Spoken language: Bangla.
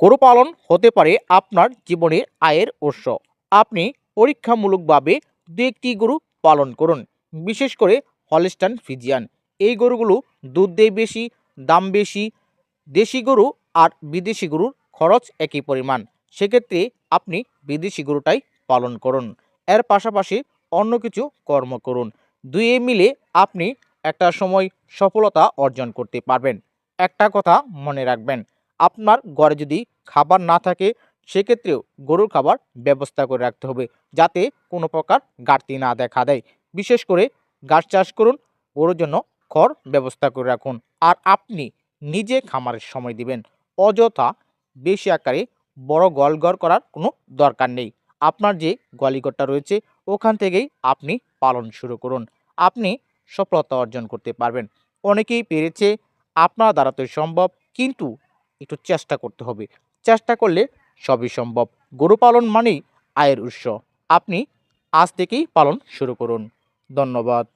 গরু পালন হতে পারে আপনার জীবনের আয়ের উৎস। আপনি পরীক্ষামূলকভাবে দু একটি গরু পালন করুন, বিশেষ করে হলস্টান ফিজিয়ান। এই গরুগুলো দুধ দেয় বেশি, দাম বেশি, দেশি গরু আর বিদেশি গরুর খরচ একই পরিমাণ। সেক্ষেত্রে আপনি বিদেশি গরুটাই পালন করুন। এর পাশাপাশি অন্য কিছু কর্ম করুন। দুয়ে মিলে আপনি একটা সময় সফলতা অর্জন করতে পারবেন। একটা কথা মনে রাখবেন আপনার ঘরে যদি খাবার না থাকে, সেক্ষেত্রেও গরুর খাবার ব্যবস্থা করে রাখতে হবে, যাতে কোনো প্রকার ঘাটতি না দেখা দেয়। বিশেষ করে গাছ চাষ করুন, গরুর জন্য খড় ব্যবস্থা করে রাখুন। আর আপনি নিজে খামারের সময় দিবেন, অযথা বেশি আকারে বড় গোয়ালঘর করার কোনো দরকার নেই। আপনার যে গোয়ালিঘরটা রয়েছে, ওখান থেকেই আপনি পালন শুরু করুন। আপনি সফলতা অর্জন করতে পারবেন। অনেকেই পেরেছে, আপনার দ্বারা তো সম্ভব, কিন্তু একটু চেষ্টা করতে হবে। চেষ্টা করলে সবই সম্ভব। গরু পালন মানেই আয়ের উৎস। আপনি আজ থেকেই পালন শুরু করুন। ধন্যবাদ।